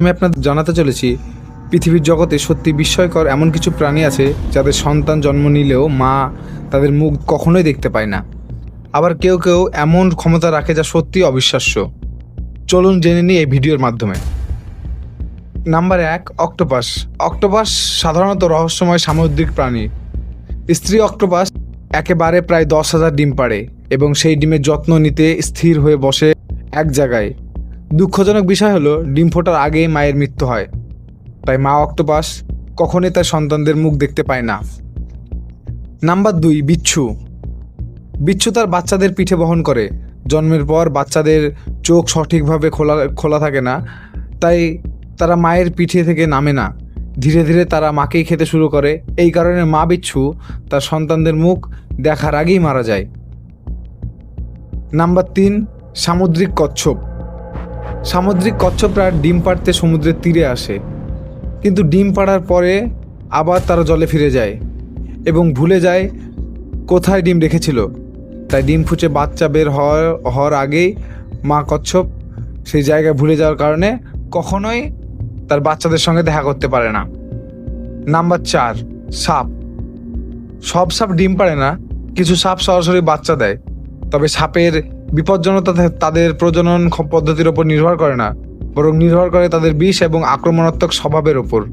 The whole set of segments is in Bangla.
আমি আপনাদের জানাতে চলেছি, পৃথিবীর জগতে সত্যি বিস্ময়কর এমন কিছু প্রাণী আছে যাদের সন্তান জন্ম নিলেও মা তাদের মুখ কখনোই দেখতে পায় না। আবার কেউ কেউ এমন ক্ষমতা রাখে যা সত্যি অবিশ্বাস্য। চলুন জেনে নিই এই ভিডিওর মাধ্যমে। নাম্বার এক, অক্টোপাস। অক্টোপাস সাধারণত রহস্যময় সামুদ্রিক প্রাণী। স্ত্রী অক্টোপাস একেবারে প্রায় দশ হাজার ডিম পাড়ে এবং সেই ডিমের যত্ন নিতে স্থির হয়ে বসে এক জায়গায়। দুঃখজনক বিষয় হলো ডিম ফোটার আগেই মায়ের মৃত্যু হয়। তাই মা অক্টোপাস কখনই তার সন্তানদের মুখ দেখতে পায় না। নাম্বার দুই, বিচ্ছু। বিচ্ছু তার বাচ্চাদের পিঠে বহন করে। জন্মের পর বাচ্চাদের চোখ সঠিকভাবে খোলা খোলা থাকে না, তাই তারা মায়ের পিঠে থেকে নামে না। ধীরে ধীরে তারা মাকেই খেতে শুরু করে। এই কারণে মা বিচ্ছু তার সন্তানদের মুখ দেখার আগেই মারা যায়। নাম্বার তিন, সামুদ্রিক কচ্ছপ। সামুদ্রিক কচ্ছপরা ডিম পাড়তে সমুদ্রের তীরে আসে। কিন্তু ডিম পাড়ার পরে আবার তারা জলে ফিরে যায় এবং ভুলে যায় কোথায় ডিম রেখেছিল। তাই ডিম ফুচে বাচ্চা বের হওয়ার হওয়ার আগেই মা কচ্ছপ সেই জায়গায় ভুলে যাওয়ার কারণে কখনোই তার বাচ্চাদের সঙ্গে দেখা করতে পারে না। নাম্বার চার, সাপ। সব সাপ ডিম পারে না, কিছু সাপ সরাসরি বাচ্চা দেয়। তবে সাপের বিপজ্জনকতা তা- তাদের প্রজনন পদ্ধতির ওপর নির্ভর করে না, বরং নির্ভর করে তাদের বিষ এবং আক্রমণাত্মক স্বভাবের ওপর।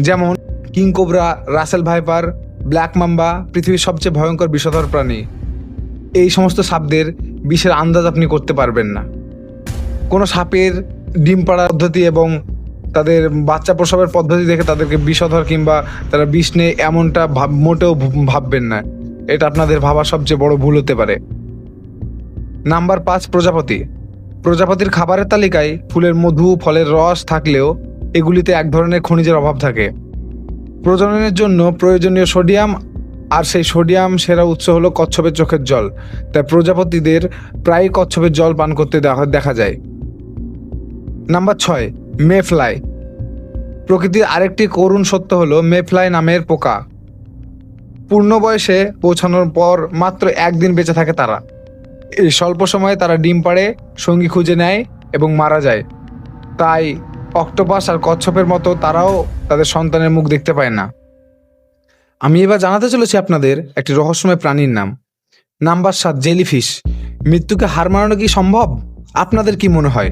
যেমন king cobra Russell viper, black mamba পৃথিবীর সবচেয়ে ভয়ঙ্কর বিষধর প্রাণী। এই সমস্ত সাপদের বিষের আন্দাজ আপনি করতে পারবেন না। কোনো সাপের ডিম পাড়ার পদ্ধতি এবং তাদের বাচ্চা প্রসবের পদ্ধতি দেখে তাদেরকে বিষধর কিংবা তারা বিষ নেই এমনটা ভাব মোটেও ভাববেন না। এটা আপনাদের ভাবার সবচেয়ে বড় ভুল হতে পারে। নাম্বার পাঁচ প্রজাপতি। প্রজাপতির খাবারের তালিকায় ফুলের মধু, ফলের রস থাকলেও এগুলিতে এক ধরনের খনিজের অভাব থাকে। প্রজননের জন্য প্রয়োজনীয় সোডিয়াম, আর সেই সোডিয়াম সেরা উৎস হলো কচ্ছপের চোখের জল। তাই প্রজাপতিদের প্রায় কচ্ছপের জল পান করতে দেখা যায়। নাম্বার ছয়, মেফ্লাই। প্রকৃতির আরেকটি করুণ সত্য হলো মেফ্লাই নামের পোকা। পূর্ণ বয়সে পৌঁছানোর পর মাত্র একদিন বেঁচে থাকে তারা। স্বল্প সময়ে তারা ডিম পাড়ে, সঙ্গী খুঁজে নেয় এবং মারা যায়। তাই অক্টোপাস আর কচ্ছপের মতো তারাও তাদের সন্তানের মুখ দেখতে পায় না। আমি এবার জানাতে চলেছি আপনাদের একটি রহস্যময় প্রাণীর নাম। নাম্বার সাত, জেলিফিশ। মৃত্যুকে হার মানানো কি সম্ভব? আপনাদের কি মনে হয়?